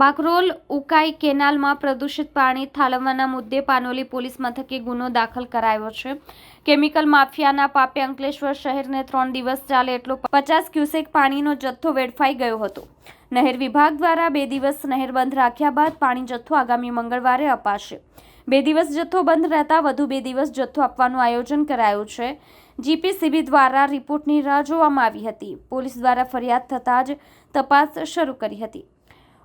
બાકરોલ ઉકાઈ કેનાલમાં પ્રદૂષિત પાણી ઠાલવવાના મુદ્દે પાનોલી પોલીસ મથકે ગુનો દાખલ કરાયો છે. કેમિકલ માફિયાના પાપે અંકલેશ્વર શહેરને ત્રણ દિવસ ચાલે એટલો પચાસ ક્યુસેક પાણીનો જથ્થો વેડફાઈ ગયો હતો. નહેર વિભાગ દ્વારા બે દિવસ નહેર બંધ રાખ્યા બાદ પાણી જથ્થો આગામી મંગળવારે અપાશે. બે દિવસ જથ્થો બંધ રહેતા વધુ બે દિવસ જથ્થો આપવાનું આયોજન કરાયું છે. જીપીસીબી દ્વારા રિપોર્ટની રાહ જોવામાં આવી હતી. પોલીસ દ્વારા ફરિયાદ થતાં જ તપાસ શરૂ કરી હતી.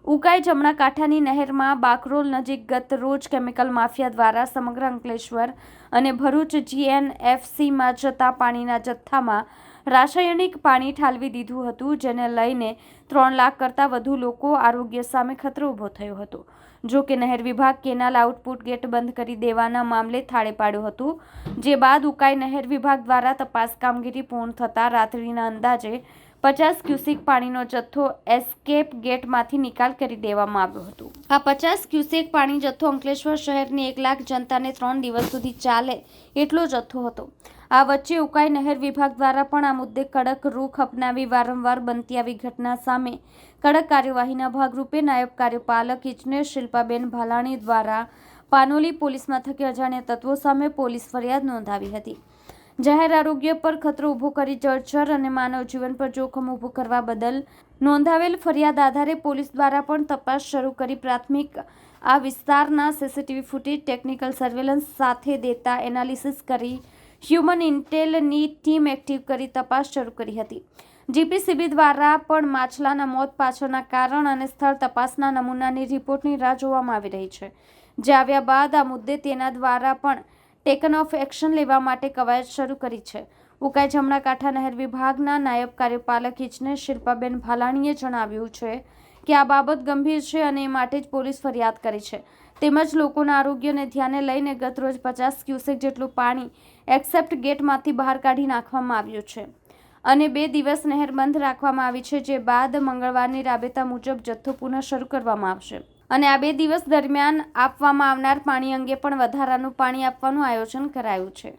ઉકાઈ જમણા કાંઠાની નહેરમાં બાકરોલ નજીક ગત રોજ કેમિકલ માફિયા દ્વારા સમગ્ર અંકલેશ્વર અને ભરૂચ જીએનએફસીમાં જતા પાણીના જથ્થામાં રાસાયણિક પાણી ઠાલવી દીધું હતું, જેને લઈને ત્રણ લાખ કરતાં વધુ લોકો આરોગ્ય સામે ખતરો ઊભો થયો હતો. જો કે નહેર વિભાગ કેનાલ આઉટપુટ ગેટ બંધ કરી દેવાના મામલે થાળે પાડ્યું હતું, જે બાદ ઉકાઈ નહેર વિભાગ દ્વારા તપાસ કામગીરી પૂર્ણ થતાં રાત્રિના અંદાજે પચાસ ક્યુસેક પાણીનો જથ્થો એસ્કેપ ગેટમાંથી નિકાલ કરી દેવામાં આવ્યો હતો. આ પચાસ ક્યુસેક પાણી જથ્થો અંકલેશ્વર શહેરની એક લાખ જનતાને ત્રણ દિવસ સુધી ચાલે એટલો જથ્થો હતો. આ વચ્ચે ઉકાઈ નહેર વિભાગ દ્વારા પણ આ મુદ્દે કડક રૂખ અપનાવી વારંવાર બનતી આવી ઘટના સામે કડક કાર્યવાહીના ભાગરૂપે નાયબ કાર્યપાલક ઇજનેર શિલ્પાબેન ભાલાણી દ્વારા પાનોલી પોલીસ મથકે અજાણ્યા તત્વો સામે પોલીસ ફરિયાદ નોંધાવી હતી. જાહેર આરોગ્ય પર ખતરો ઊભો કરી જળચર અને માનવ જીવન પર જોખમ ઊભું કરવા બદલ નોંધાવેલ ફરિયાદ આધારે પોલીસ દ્વારા પણ તપાસ શરૂ કરી પ્રાથમિક આ વિસ્તારના સીસીટીવી ફૂટેજ ટેકનિકલ સર્વેલન્સ સાથે દેતા એનાલિસિસ કરી હ્યુમન ઇન્ટેલની ટીમ એક્ટિવ કરી તપાસ શરૂ કરી હતી. જીપીસીબી દ્વારા પણ માછલાના મોત પાછળના કારણ અને સ્થળ તપાસના નમૂનાની રિપોર્ટની રાહ જોવામાં આવી રહી છે. જે આવ્યા બાદ આ મુદ્દે તેના દ્વારા પણ ટેકન ઓફ એક્શન લેવા માટે કવાયત શરૂ કરી છે. ઉકાઈ જમણા કાંઠા નહેર વિભાગના નાયબ કાર્યપાલક ઇજનેર શિલ્પાબેન ભાલાણીએ જણાવ્યું છે કે આ બાબત ગંભીર છે અને એ માટે જ પોલીસ ફરિયાદ કરી છે. તેમજ લોકોના આરોગ્યને ધ્યાને લઈને ગતરોજ પચાસ ક્યુસેક જેટલું પાણી એક્સેપ્ટ ગેટમાંથી બહાર કાઢી નાખવામાં આવ્યું છે. અને બે દિવસ નહેર બંધ રાખવામાં આવી છે, જે બાદ મંગળવારની રાબેતા મુજબ જથ્થો પુનઃ શરૂ કરવામાં આવશે. અને આ બે દિવસ દરમિયાન આપવામાં આવનાર પાણી અંગે પણ વધારાનું પાણી આપવાનું આયોજન કરાયું છે.